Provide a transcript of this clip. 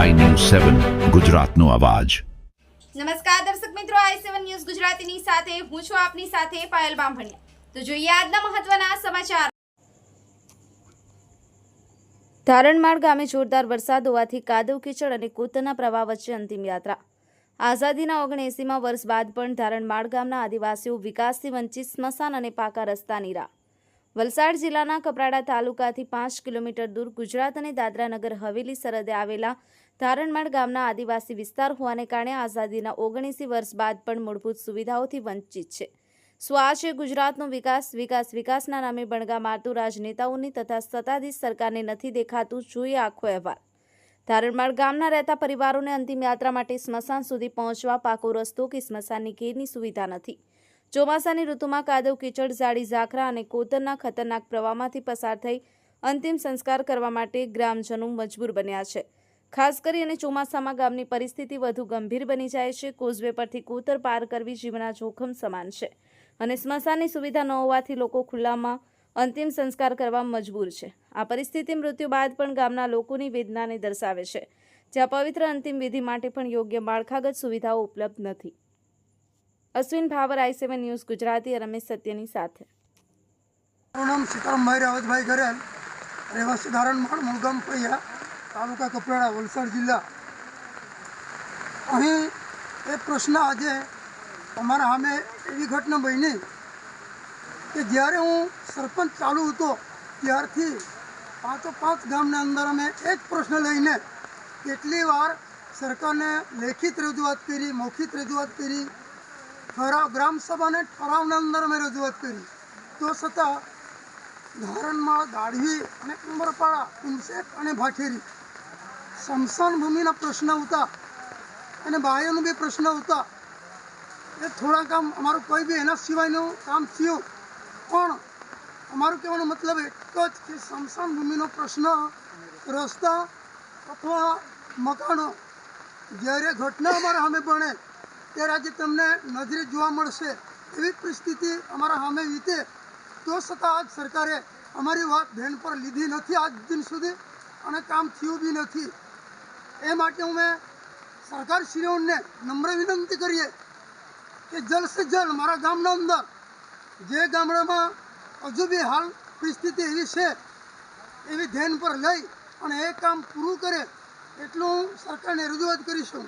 સેવન ગુજરાતનો અવાજ. નમસ્કાર દર્શક મિત્રો આઈ સેવન ન્યૂઝ ગુજરાતીની સાથે, હું છું આપની સાથે પાયલ બામભણિયા. તો જોઈએ આજના મહત્વના સમાચાર. ધારણમાળ ગામે જોરદાર વરસાદ હોવાથી કાદવ કીચડ અને કૂતના પ્રવાહ વચ્ચે અંતિમ યાત્રા. આઝાદીના ઓગણએંસીમાં વર્ષ બાદ પણ ધારણમાળ ગામના આદિવાસીઓ વિકાસથી વંચિત સ્મશાન અને પાકા રસ્તાની રાહ. વલસાડ જિલ્લાના કપરાડા તાલુકાથી પાંચ કિલોમીટર દૂર ગુજરાત અને દાદરાનગર હવેલી સરહદે આવેલા ધારણમાળ ગામના આદિવાસી વિસ્તાર હોવાને કારણે આઝાદીના ઓગણીસી વર્ષ બાદ પણ મૂળભૂત સુવિધાઓથી વંચિત છે. શું ગુજરાતનો વિકાસ વિકાસ, વિકાસના નામે બણગા મારતું રાજનેતાઓની તથા સત્તાધીશ સરકારને નથી દેખાતું જોઈએ આખો અહેવાલ. ધારણમાળ ગામના રહેતા પરિવારોને અંતિમ યાત્રા માટે સ્મશાન સુધી પહોંચવા પાકો રસ્તો કે સ્મશાનની કેરની સુવિધા નથી. ચોમાસાની ઋતુમાં કાદવ, કીચડ ઝાડી ઝાખરા અને કોતરના ખતરનાક પ્રવાહમાંથી પસાર થઈ અંતિમ સંસ્કાર કરવા માટે ગ્રામજનો મજબૂર બન્યા છે. ખાસ કરી અને ચોમાસામાં ગામની પરિસ્થિતિ વધુ ગંભીર બની જાય છે. કોઝવે પરથી કૂતર પાર કરવી જીવના જોખમ સમાન છે અને સ્મશાનની સુવિધા ન હોવાથી લોકો ખુલ્લામાં અંતિમ સંસ્કાર કરવા મજબૂર છે. આ પરિસ્થિતિ મૃત્યુ બાદ પણ ગામના લોકોની વેદનાને દર્શાવે છે. જ્યાં પવિત્ર અંતિમ વિધિ માટે પણ યોગ્ય માળખાગત સુવિધાઓ ઉપલબ્ધ નથી. Ashwin Bhavar, I seven news, Gujarati Ramesh સત્યની સાથે. મારું નામ સીતારામભાઈ રાવતભાઈ ગરેલ. રહેવાસી ધારણમાળ મુલગામ ફળિયા તાલુકા કપરાડા, વલસાડ જિલ્લા. અહીં એક પ્રશ્ન આજે અમારા સામે એવી ઘટના બની કે જ્યારે હું સરપંચ ચાલુ હતો, ત્યારથી પાંચો પાંચ ગામના અંદર અમે એક પ્રશ્ન લઈને કેટલી વાર સરકારને લેખિત રજૂઆત કરી મૌખિત રજૂઆત કરી ઠરાવ ગ્રામસભાને ઠરાવના અંદર અમે રજૂઆત કરી. તો છતાં ધારણમાં દાઢવી અને ઉમરપાડા ઉમસેક અને ભાખેરી સ્મશાન ભૂમિના પ્રશ્ન હતા અને બાયોનો બી પ્રશ્ન હતા. એ થોડા કામ અમારું કોઈ બી એના સિવાયનું કામ થયું. પણ અમારું કહેવાનો મતલબ એક જ કે સ્મશાન ભૂમિનો પ્રશ્ન રસ્તા અથવા મકાનો જ્યારે ઘટના અમારા સામે બને ત્યારે આજે તમને નજરે જોવા મળશે એવી પરિસ્થિતિ અમારા સામે વીતે. તો છતાં આજ સરકારે અમારી વાત ધ્યાન પર લીધી નથી આજ દિન સુધી અને કામ થયું બી નથી. એ માટે અમે સરકારશ્રીઓને નમ્ર વિનંતી કરીએ કે જલ્દ સે જલ્દ મારા ગામના અંદર, જે ગામડામાં હજુ બી હાલ પરિસ્થિતિ એવી છે, એવી ધ્યાન પર લઈ અને એ કામ પૂરું કરે એટલું સરકારને રજૂઆત કરીશું.